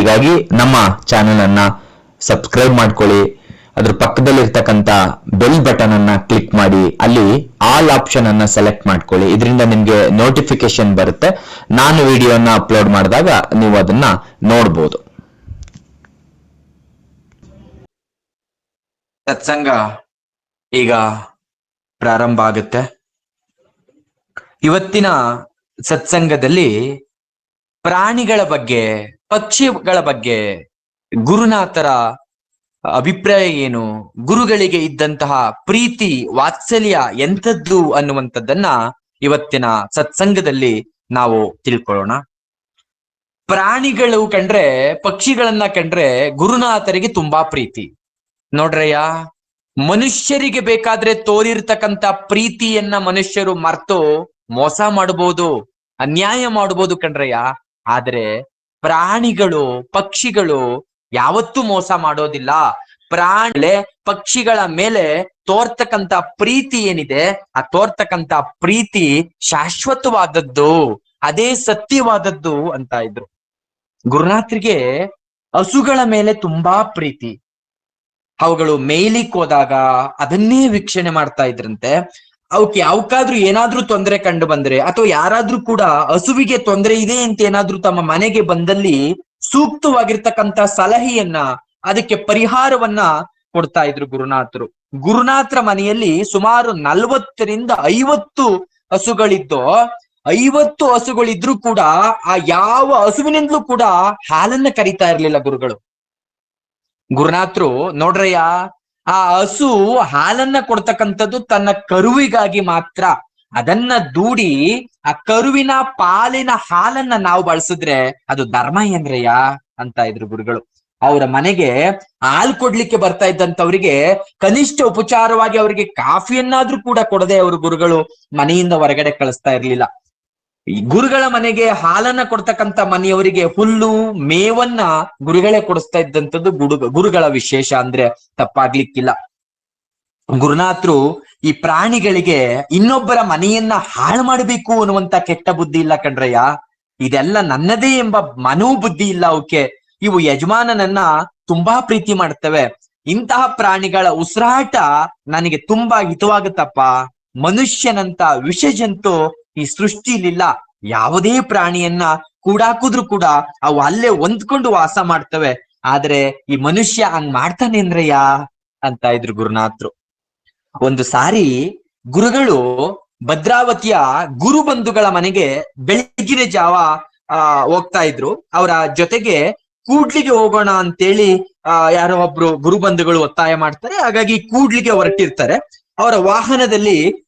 ಮಾಹಿತಿಗಾಗಿ ನಮ್ಮ ಚಾನೆಲ್ ಅನ್ನ ಸಬ್ಸ್ಕ್ರೈಬ್ ಮಾಡ್ಕೊಳ್ಳಿ. ಅದ್ರ ಪಕ್ಕದಲ್ಲಿರ್ತಕ್ಕಂಥ ಬೆಲ್ ಬಟನ್ ಅನ್ನ ಕ್ಲಿಕ್ ಮಾಡಿ. ಅಲ್ಲಿ ಆಲ್ ಆಪ್ಷನ್ ಅನ್ನ ಸೆಲೆಕ್ಟ್ ಮಾಡ್ಕೊಳ್ಳಿ. ಇದರಿಂದ ನಿಮ್ಗೆ ನೋಟಿಫಿಕೇಶನ್ ಬರುತ್ತೆ. ನಾನು ವಿಡಿಯೋನ ಅಪ್ಲೋಡ್ ಮಾಡಿದಾಗ ನೀವು ಅದನ್ನ ನೋಡ್ಬೋದು. ಸತ್ಸಂಗ ಈಗ ಪ್ರಾರಂಭ ಆಗುತ್ತೆ. ಇವತ್ತಿನ ಸತ್ಸಂಗದಲ್ಲಿ ಪ್ರಾಣಿಗಳ ಬಗ್ಗೆ ಪಕ್ಷಿಗಳ ಬಗ್ಗೆ ಗುರುನಾಥರ ಅಭಿಪ್ರಾಯ ಏನು? ಗುರುಗಳಿಗೆ ಇದ್ದಂತಹ ಪ್ರೀತಿ, ವಾತ್ಸಲ್ಯ ಎಂಥದ್ದು ಅನ್ನುವಂಥದ್ದನ್ನ ಇವತ್ತಿನ ಸತ್ಸಂಗದಲ್ಲಿ ನಾವು ತಿಳ್ಕೊಳ್ಳೋಣ. ಪ್ರಾಣಿಗಳು ಕಂಡ್ರೆ, ಪಕ್ಷಿಗಳನ್ನ ಕಂಡ್ರೆ ಗುರುನಾಥರಿಗೆ ತುಂಬಾ ಪ್ರೀತಿ. ನೋಡ್ರಯ್ಯ, ಮನುಷ್ಯರಿಗೆ ಬೇಕಾದ್ರೆ ತೋರಿರ್ತಕ್ಕಂತ ಪ್ರೀತಿಯನ್ನ ಮನುಷ್ಯರು ಮರ್ತು ಮೋಸ ಮಾಡಬಹುದು ಅನ್ಯಾಯ ಮಾಡಬಹುದು ಕಂಡ್ರಯ್ಯ. ಆದ್ರೆ ಪ್ರಾಣಿಗಳು, ಪಕ್ಷಿಗಳು ಯಾವತ್ತೂ ಮೋಸ ಮಾಡೋದಿಲ್ಲ. ಪ್ರಾಣಿ ಪಕ್ಷಿಗಳ ಮೇಲೆ ತೋರ್ತಕ್ಕಂತ ಪ್ರೀತಿ ಏನಿದೆ, ಆ ತೋರ್ತಕ್ಕಂತ ಪ್ರೀತಿ ಶಾಶ್ವತವಾದದ್ದು, ಅದೇ ಸತ್ಯವಾದದ್ದು ಅಂತ ಇದ್ರು. ಗುರುನಾಥ್ರಿಗೆ ಹಸುಗಳ ಮೇಲೆ ತುಂಬಾ ಪ್ರೀತಿ. ಅವುಗಳು ಮೇಯ್ಲಿಕ್ ಹೋದಾಗ ಅದನ್ನೇ ವೀಕ್ಷಣೆ ಮಾಡ್ತಾ ಇದ್ರಂತೆ. ಅವಕ್ಕೆ ಯಾವಕ್ಕಾದ್ರೂ ಏನಾದ್ರೂ ತೊಂದರೆ ಕಂಡು ಬಂದ್ರೆ ಅಥವಾ ಯಾರಾದ್ರೂ ಕೂಡ ಹಸುವಿಗೆ ತೊಂದರೆ ಇದೆ ಅಂತ ಏನಾದ್ರೂ ತಮ್ಮ ಮನೆಗೆ ಬಂದಲ್ಲಿ ಸೂಕ್ತವಾಗಿರ್ತಕ್ಕಂತ ಸಲಹೆಯನ್ನ, ಅದಕ್ಕೆ ಪರಿಹಾರವನ್ನ ಕೊಡ್ತಾ ಇದ್ರು ಗುರುನಾಥರು. ಗುರುನಾಥರ ಮನೆಯಲ್ಲಿ ಸುಮಾರು ನಲ್ವತ್ತರಿಂದ ಐವತ್ತು ಹಸುಗಳಿದ್ದು, ಐವತ್ತು ಹಸುಗಳಿದ್ರು ಕೂಡ ಆ ಯಾವ ಹಸುವಿನಿಂದಲೂ ಕೂಡ ಹಾಲನ್ನ ಕರಿತಾ ಇರ್ಲಿಲ್ಲ ಗುರುಗಳು. ಗುರುನಾಥರು, ನೋಡ್ರಯ್ಯ ಆ ಹಸು ಹಾಲನ್ನ ಕೊಡ್ತಕ್ಕಂಥದ್ದು ತನ್ನ ಕರುವಿಗಾಗಿ ಮಾತ್ರ. ಅದನ್ನ ದೂಡಿ ಆ ಕರುವಿನ ಪಾಲಿನ ಹಾಲನ್ನ ನಾವು ಬಳಸಿದ್ರೆ ಅದು ಧರ್ಮ ಏನ್ರಯ್ಯ ಅಂತ ಇದ್ರು ಗುರುಗಳು. ಅವರ ಮನೆಗೆ ಹಾಲು ಕೊಡ್ಲಿಕ್ಕೆ ಬರ್ತಾ ಇದ್ದಂತವ್ರಿಗೆ ಕನಿಷ್ಠ ಉಪಚಾರವಾಗಿ ಅವರಿಗೆ ಕಾಫಿಯನ್ನಾದ್ರೂ ಕೂಡ ಕೊಡದೆ ಅವರು ಗುರುಗಳು ಮನೆಯಿಂದ ಹೊರಗಡೆ ಕಳಿಸ್ತಾ ಇರ್ಲಿಲ್ಲ. ಗುರುಗಳ ಮನೆಗೆ ಹಾಲನ್ನ ಕೊಡ್ತಕ್ಕಂತ ಮನೆಯವರಿಗೆ ಹುಲ್ಲು, ಮೇವನ್ನ ಗುರುಗಳೇ ಕೊಡಿಸ್ತಾ ಇದ್ದಂಥದ್ದು ಗುಡು, ಗುರುಗಳ ವಿಶೇಷ ಅಂದ್ರೆ ತಪ್ಪಾಗ್ಲಿಕ್ಕಿಲ್ಲ. ಗುರುನಾಥರು ಈ ಪ್ರಾಣಿಗಳಿಗೆ ಇನ್ನೊಬ್ಬರ ಮನೆಯನ್ನ ಹಾಳು ಮಾಡಬೇಕು ಅನ್ನುವಂತ ಕೆಟ್ಟ ಬುದ್ಧಿ ಇಲ್ಲ ಕಣ್ರಯ್ಯ. ಇದೆಲ್ಲ ನನ್ನದೇ ಎಂಬ ಮನೋಬುದ್ಧಿ ಇಲ್ಲ ಅವಕ್ಕೆ ಇವು ಯಜಮಾನನನ್ನ ತುಂಬಾ ಪ್ರೀತಿ ಮಾಡ್ತವೆ. ಇಂತಹ ಪ್ರಾಣಿಗಳ ಉಸಿರಾಟ ನನಗೆ ತುಂಬಾ ಹಿತವಾಗುತ್ತಪ್ಪ. ಮನುಷ್ಯನಂತ ವಿಷ ಜಂತು ಈ ಸೃಷ್ಟಿಲಿಲ್ಲ. ಯಾವುದೇ ಪ್ರಾಣಿಯನ್ನ ಕೂಡಾಕುದ್ರು ಕೂಡ ಅವು ಅಲ್ಲೇ ಹೊಂದ್ಕೊಂಡು ವಾಸ ಮಾಡ್ತವೆ. ಆದ್ರೆ ಈ ಮನುಷ್ಯ ಹಂಗ್ ಮಾಡ್ತಾನೆ ಅಂದ್ರಯ್ಯ ಅಂತ ಇದ್ರು ಗುರುನಾಥ್ರು. ಒಂದು ಸಾರಿ ಗುರುಗಳು ಭದ್ರಾವತಿಯ ಗುರು ಬಂಧುಗಳ ಮನೆಗೆ ಬೆಳಗಿನ ಜಾವ, ಆ, ಹೋಗ್ತಾ ಇದ್ರು. ಅವರ ಜೊತೆಗೆ ಕೂಡ್ಲಿಗೆ ಹೋಗೋಣ ಅಂತೇಳಿ, ಆ, ಯಾರೋ ಒಬ್ರು ಗುರು ಬಂಧುಗಳು ಒತ್ತಾಯ ಮಾಡ್ತಾರೆ. ಹಾಗಾಗಿ ಕೂಡ್ಲಿಗೆ ಹೊರಟಿರ್ತಾರೆ. ಅವರ ವಾಹನದಲ್ಲಿ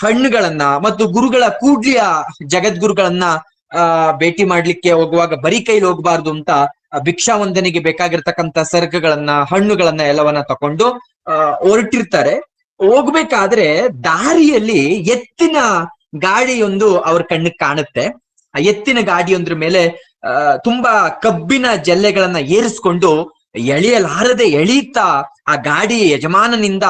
ಹಣ್ಣುಗಳನ್ನ ಮತ್ತು ಗುರುಗಳ ಕೂಡ್ಲಿಯ ಜಗದ್ಗುರುಗಳನ್ನ ಭೇಟಿ ಮಾಡ್ಲಿಕ್ಕೆ ಹೋಗುವಾಗ ಬರೀ ಕೈಲಿ ಹೋಗ್ಬಾರ್ದು ಅಂತ ಭಿಕ್ಷಾ ವಂದನೆಗೆ ಬೇಕಾಗಿರ್ತಕ್ಕಂತ ಸರಕುಗಳನ್ನ, ಹಣ್ಣುಗಳನ್ನ ಎಲ್ಲವನ್ನ ತಕೊಂಡು ಹೊರಟಿರ್ತಾರೆ. ಹೋಗ್ಬೇಕಾದ್ರೆ ದಾರಿಯಲ್ಲಿ ಎತ್ತಿನ ಗಾಡಿಯೊಂದು ಅವ್ರ ಕಣ್ಣಿಗೆ ಕಾಣುತ್ತೆ. ಆ ಎತ್ತಿನ ಗಾಡಿಯೊಂದ್ರ ಮೇಲೆ ತುಂಬಾ ಕಬ್ಬಿನ ಜಲ್ಲೆಗಳನ್ನ ಏರಿಸ್ಕೊಂಡು ಎಳೆಯಲಾರದೆ ಎಳೀತಾ ಆ ಗಾಡಿ ಯಜಮಾನನಿಂದ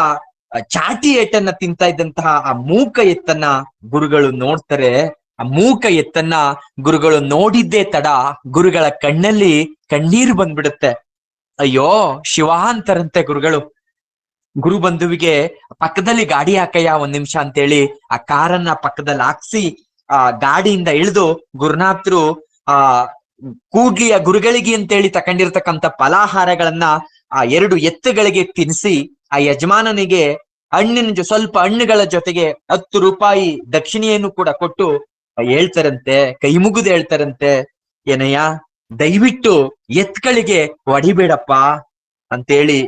ಚಾಟಿ ಏಟನ್ನ ತಿಂತಾ ಇದ್ದಂತಹ ಆ ಮೂಕ ಎತ್ತನ್ನ ಗುರುಗಳು ನೋಡ್ತಾರೆ. ಆ ಮೂಕ ಎತ್ತನ್ನ ಗುರುಗಳು ನೋಡಿದ್ದೇ ತಡ ಗುರುಗಳ ಕಣ್ಣಲ್ಲಿ ಕಣ್ಣೀರು ಬಂದ್ಬಿಡುತ್ತೆ. ಅಯ್ಯೋ ಶಿವ ಅಂತಾರಂತೆ ಗುರುಗಳು. ಗುರು ಬಂಧುವಿಗೆ ಪಕ್ಕದಲ್ಲಿ ಗಾಡಿ ಹಾಕಯ್ಯ ಒಂದ್ ನಿಮಿಷ ಅಂತೇಳಿ ಆ ಕಾರನ್ನ ಪಕ್ಕದಲ್ಲಿ ಹಾಕ್ಸಿ ಆ ಗಾಡಿಯಿಂದ ಇಳಿದು ಗುರುನಾಥ್ರು ಆ ಕೂಡ್ಲಿಯ ಗುರುಗಳಿಗೆ ಅಂತೇಳಿ ತಕೊಂಡಿರ್ತಕ್ಕಂಥ ಫಲಾಹಾರಗಳನ್ನ ಆ ಎರಡು ಎತ್ತುಗಳಿಗೆ ತಿನ್ಸಿ ಆ ಯಜಮಾನನಿಗೆ ಹಣ್ಣಿನ ಜೊ, ಸ್ವಲ್ಪ ಹಣ್ಣುಗಳ ಜೊತೆಗೆ ಹತ್ತು ರೂಪಾಯಿ ದಕ್ಷಿಣೆಯನ್ನು ಕೂಡ ಕೊಟ್ಟು ಹೇಳ್ತಾರಂತೆ, ಕೈ ಮುಗಿದು ಹೇಳ್ತಾರಂತೆ, ಏನಯ್ಯ? ದಯವಿಟ್ಟು ಎತ್ಗಳಿಗೆ ಹೊಡಿಬೇಡಪ್ಪ ಅಂತೇಳಿ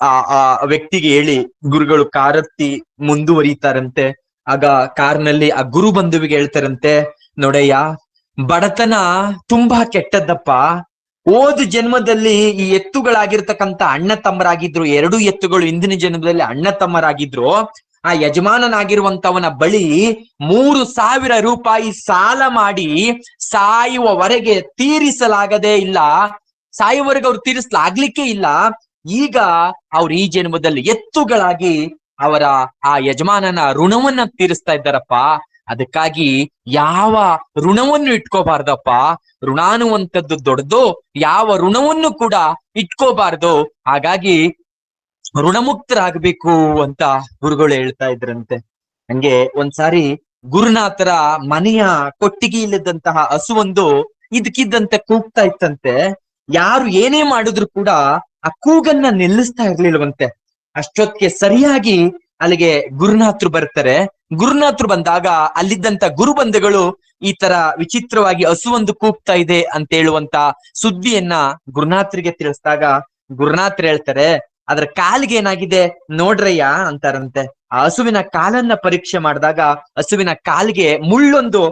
ಆ ಆ ವ್ಯಕ್ತಿಗೆ ಹೇಳಿ ಗುರುಗಳು ಕಾರತ್ತಿ ಮುಂದುವರಿತಾರಂತೆ. ಆಗ ಕಾರ್ನಲ್ಲಿ ಆ ಗುರು ಬಂಧುವಿಗೆ ಹೇಳ್ತಾರಂತೆ, ನೋಡಯ್ಯ, ಬಡತನ ತುಂಬಾ ಕೆಟ್ಟದ್ದಪ್ಪ. ಹೋದ ಜನ್ಮದಲ್ಲಿ ಈ ಎತ್ತುಗಳಾಗಿರ್ತಕ್ಕಂಥ ಅಣ್ಣ ತಮ್ಮರಾಗಿದ್ರು, ಎರಡು ಎತ್ತುಗಳು ಇಂದಿನ ಜನ್ಮದಲ್ಲಿ ಅಣ್ಣ ತಮ್ಮರಾಗಿದ್ರು. ಆ ಯಜಮಾನನಾಗಿರುವಂತವನ ಬಳಿ ಮೂರು ಸಾವಿರ ರೂಪಾಯಿ ಸಾಲ ಮಾಡಿ ಸಾಯುವವರೆಗೆ ತೀರಿಸಲಾಗದೇ ಇಲ್ಲ. ಸಾಯುವವರೆಗೆ ಅವ್ರು ತೀರಿಸಲಾಗ್ಲಿಕ್ಕೆ ಇಲ್ಲ. ಈಗ ಅವ್ರು ಈ ಜನ್ಮದಲ್ಲಿ ಎತ್ತುಗಳಾಗಿ ಅವರ ಆ ಯಜಮಾನನ ಋಣವನ್ನ ತೀರಿಸ್ತಾ ಇದ್ದಾರಪ್ಪ. ಅದಕ್ಕಾಗಿ ಯಾವ ಋಣವನ್ನು ಇಟ್ಕೋಬಾರ್ದಪ್ಪ? ಋಣ ಅನ್ನುವಂಥದ್ದು ದೊಡ್ಡದು, ಯಾವ ಋಣವನ್ನು ಕೂಡ ಇಟ್ಕೋಬಾರ್ದು. ಹಾಗಾಗಿ ಋಣಮುಕ್ತರಾಗಬೇಕು ಅಂತ ಗುರುಗಳು ಹೇಳ್ತಾ ಇದ್ರಂತೆ. ಹಂಗೆ ಒಂದ್ಸಾರಿ ಗುರುನಾಥರ ಮನೆಯ ಕೊಟ್ಟಿಗೆ ಇಲ್ಲದಂತಹ ಹಸುವೊಂದು ಇದಕ್ಕಿದ್ದಂತೆ ಕೂಗ್ತಾ ಇತ್ತಂತೆ. ಯಾರು ಏನೇ ಮಾಡಿದ್ರು ಕೂಡ ಆ ಕೂಗನ್ನ ನಿಲ್ಲಿಸ್ತಾ ಇರ್ಲಿಲ್ವಂತೆ. ಅಷ್ಟೊತ್ತಿಗೆ ಸರಿಯಾಗಿ ಅಲ್ಲಿಗೆ ಗುರುನಾಥರು ಬರ್ತಾರೆ. ಗುರುನಾಥರು ಬಂದಾಗ ಅಲ್ಲಿದ್ದಂತ ಗುರುಬಂಧುಗಳು ಈ ತರ ವಿಚಿತ್ರವಾಗಿ ಹಸುವೊಂದು ಕೂಗ್ತಾ ಇದೆ ಅಂತ ಹೇಳುವಂತ ಸುದ್ದಿಯನ್ನ ಗುರುನಾಥರಿಗೆ ತಿಳಿಸಿದಾಗ ಗುರುನಾಥರು ಹೇಳ್ತಾರೆ, ಅದ್ರ ಕಾಲಿಗೆ ಏನಾಗಿದೆ? ನೋಡ್ರಯ್ಯ ಅಂತಾರಂತೆ. ಆ ಹಸುವಿನ ಕಾಲನ್ನ ಪರೀಕ್ಷೆ ಮಾಡಿದಾಗ ಹಸುವಿನ ಕಾಲಿಗೆ ಮುಳ್ಳೊಂದು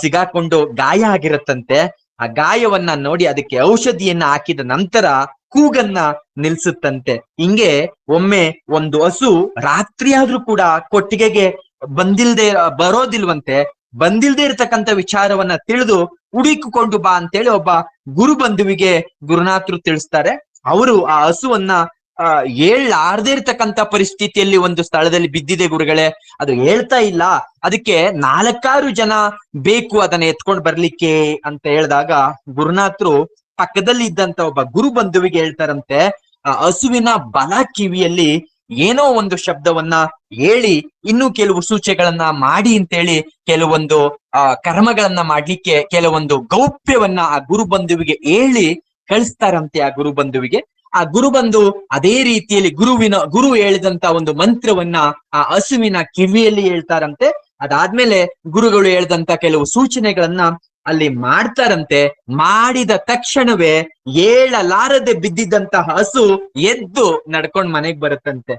ಸಿಗಾಕೊಂಡು ಗಾಯ ಆಗಿರತ್ತಂತೆ. ಆ ಗಾಯವನ್ನ ನೋಡಿ ಅದಕ್ಕೆ ಔಷಧಿಯನ್ನ ಹಾಕಿದ ನಂತರ ಕೂಗನ್ನ ನಿಲ್ಸುತ್ತಂತೆ. ಹಿಂಗೆ ಒಮ್ಮೆ ಒಂದು ಹಸು ರಾತ್ರಿಯಾದ್ರೂ ಕೂಡ ಕೊಟ್ಟಿಗೆಗೆ ಬಂದಿಲ್ದೆ, ಬರೋದಿಲ್ವಂತೆ, ಬಂದಿಲ್ದೇ ಇರತಕ್ಕಂತ ವಿಚಾರವನ್ನ ತಿಳಿದು ಹುಡುಕಿಕೊಂಡು ಬಾ ಅಂತೇಳಿ ಒಬ್ಬ ಗುರು ಬಂಧುವಿಗೆ ಗುರುನಾಥರು ತಿಳಿಸ್ತಾರೆ. ಅವರು ಆ ಹಸುವನ್ನ, ಆ ಹೇಳಾರ್ದೇ ಇರ್ತಕ್ಕಂತ ಪರಿಸ್ಥಿತಿಯಲ್ಲಿ ಒಂದು ಸ್ಥಳದಲ್ಲಿ ಬಿದ್ದಿದೆ ಗುರುಗಳೇ. ಅದು ಹೇಳ್ತಾ ಇಲ್ಲ. ಅದಕ್ಕೆ ನಾಲ್ಕಾರು ಜನ ಬೇಕು ಅದನ್ನ ಎತ್ಕೊಂಡು ಬರ್ಲಿಕ್ಕೆ ಅಂತ ಹೇಳಿದಾಗ ಗುರುನಾಥರು ಪಕ್ಕದಲ್ಲಿ ಇದ್ದಂತ ಒಬ್ಬ ಗುರು ಬಂಧುವಿಗೆ ಹೇಳ್ತಾರಂತೆ, ಆ ಹಸುವಿನ ಬಲ ಕಿವಿಯಲ್ಲಿ ಏನೋ ಒಂದು ಶಬ್ದವನ್ನ ಹೇಳಿ ಇನ್ನು ಕೆಲವು ಸೂಚನೆಗಳನ್ನ ಮಾಡಿ ಅಂತೇಳಿ ಕೆಲವೊಂದು, ಆ, ಕರ್ಮಗಳನ್ನ ಮಾಡ್ಲಿಕ್ಕೆ ಕೆಲವೊಂದು ಗೌಪ್ಯವನ್ನ ಆ ಗುರು ಬಂಧುವಿಗೆ ಹೇಳಿ ಕಳಿಸ್ತಾರಂತೆ ಆ ಗುರು ಬಂಧುವಿಗೆ. ಆ ಗುರು ಬಂದು ಅದೇ ರೀತಿಯಲ್ಲಿ ಗುರುವಿನ, ಗುರು ಹೇಳಿದಂತ ಒಂದು ಮಂತ್ರವನ್ನ ಆ ಹಸುವಿನ ಕಿವಿಯಲ್ಲಿ ಹೇಳ್ತಾರಂತೆ. ಅದಾದ್ಮೇಲೆ ಗುರುಗಳು ಹೇಳಿದಂತ ಕೆಲವು ಸೂಚನೆಗಳನ್ನ ಅಲ್ಲಿ ಮಾಡ್ತಾರಂತೆ. ಮಾಡಿದ ತಕ್ಷಣವೇ ಏಳಲಾರದೆ ಬಿದ್ದಿದ್ದಂತ ಹಸು ಎದ್ದು ನಡ್ಕೊಂಡ್ ಮನೆಗ್ ಬರುತ್ತಂತೆ.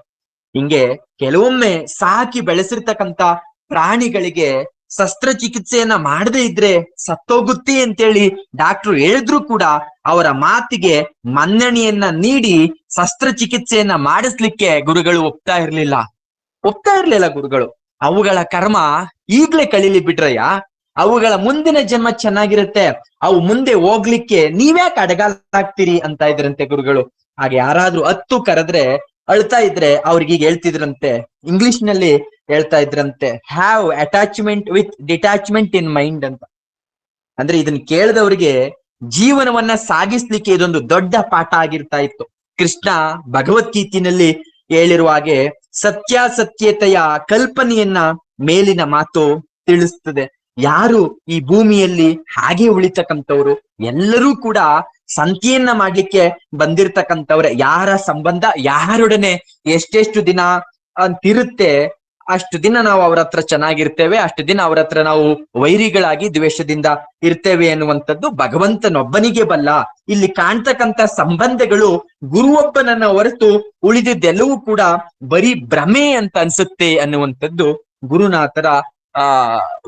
ಹಿಂಗೆ ಕೆಲವೊಮ್ಮೆ ಸಾಕಿ ಬೆಳೆಸಿರ್ತಕ್ಕಂತ ಪ್ರಾಣಿಗಳಿಗೆ ಶಸ್ತ್ರಚಿಕಿತ್ಸೆಯನ್ನ ಮಾಡದೇ ಇದ್ರೆ ಸತ್ತೋಗುತ್ತಿ ಅಂತೇಳಿ ಡಾಕ್ಟ್ರು ಹೇಳಿದ್ರು ಕೂಡ ಅವರ ಮಾತಿಗೆ ಮನ್ನಣೆಯನ್ನ ನೀಡಿ ಶಸ್ತ್ರಚಿಕಿತ್ಸೆಯನ್ನ ಮಾಡಿಸ್ಲಿಕ್ಕೆ ಗುರುಗಳು ಒಪ್ತಾ ಇರ್ಲಿಲ್ಲ. ಒಪ್ತಾ ಇರ್ಲಿಲ್ಲ ಗುರುಗಳು. ಅವುಗಳ ಕರ್ಮ ಈಗ್ಲೇ ಕಳೀಲಿ ಬಿಡ್ರಯ್ಯ ಅವುಗಳ ಮುಂದಿನ ಜನ್ಮ ಚೆನ್ನಾಗಿರುತ್ತೆ. ಅವು ಮುಂದೆ ಹೋಗ್ಲಿಕ್ಕೆ ನೀವ್ಯಾಕೆ ಅಡಗಾಲ ಹಾಕ್ತೀರಿ ಅಂತ ಇದ್ರಂತೆ ಗುರುಗಳು. ಹಾಗೆ ಯಾರಾದ್ರೂ ಹತ್ತು ಕರೆದ್ರೆ, ಅಳ್ತಾ ಇದ್ರೆ ಅವ್ರಿಗೆ ಈಗ ಹೇಳ್ತಿದ್ರಂತೆ. ಇಂಗ್ಲಿಷ್ನಲ್ಲಿ ಹೇಳ್ತಾ ಇದ್ರಂತೆ have attachment with detachment in mind ಅಂತ. ಅಂದ್ರೆ ಇದನ್ನ ಕೇಳಿದವರಿಗೆ ಜೀವನವನ್ನ ಸಾಗಿಸ್ಲಿಕ್ಕೆ ಇದೊಂದು ದೊಡ್ಡ ಪಾಠ ಆಗಿರ್ತಾ ಇತ್ತು. ಕೃಷ್ಣ ಭಗವದ್ಗೀತಿನಲ್ಲಿ ಹೇಳಿರುವ ಹಾಗೆ, ಸತ್ಯಾಸತ್ಯತೆಯ ಕಲ್ಪನೆಯನ್ನ ಮೇಲಿನ ಮಾತು ತಿಳಿಸ್ತದೆ. ಯಾರು ಈ ಭೂಮಿಯಲ್ಲಿ ಹಾಗೆ ಉಳಿತಕ್ಕಂಥವ್ರು? ಎಲ್ಲರೂ ಕೂಡ ಸಂತಿಯನ್ನ ಮಾಡ್ಲಿಕ್ಕೆ ಬಂದಿರ್ತಕ್ಕಂಥವ್ರೆ. ಯಾರ ಸಂಬಂಧ ಯಾರೊಡನೆ ಎಷ್ಟೆಷ್ಟು ದಿನ ಅಂತಿರುತ್ತೆ, ಅಷ್ಟು ದಿನ ನಾವು ಅವ್ರ ಹತ್ರ ಚೆನ್ನಾಗಿರ್ತೇವೆ, ಅಷ್ಟು ದಿನ ಅವ್ರ ಹತ್ರ ನಾವು ವೈರಿಗಳಾಗಿ ದ್ವೇಷದಿಂದ ಇರ್ತೇವೆ ಅನ್ನುವಂಥದ್ದು ಭಗವಂತನೊಬ್ಬನಿಗೆ ಬಲ್ಲ. ಇಲ್ಲಿ ಕಾಣ್ತಕ್ಕಂತ ಸಂಬಂಧಗಳು ಗುರುವೊಬ್ಬನನ್ನ ಹೊರತು ಉಳಿದಿದ್ದೆಲ್ಲವೂ ಕೂಡ ಬರೀ ಭ್ರಮೆ ಅಂತ ಅನ್ಸುತ್ತೆ ಅನ್ನುವಂಥದ್ದು ಗುರುನಾಥರ ಆ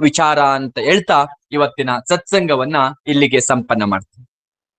ವಿಚಾರ ಅಂತ ಹೇಳ್ತಾ ಇವತ್ತಿನ ಸತ್ಸಂಗವನ್ನ ಇಲ್ಲಿಗೆ ಸಂಪನ್ನ ಮಾಡ್ತೀನಿ.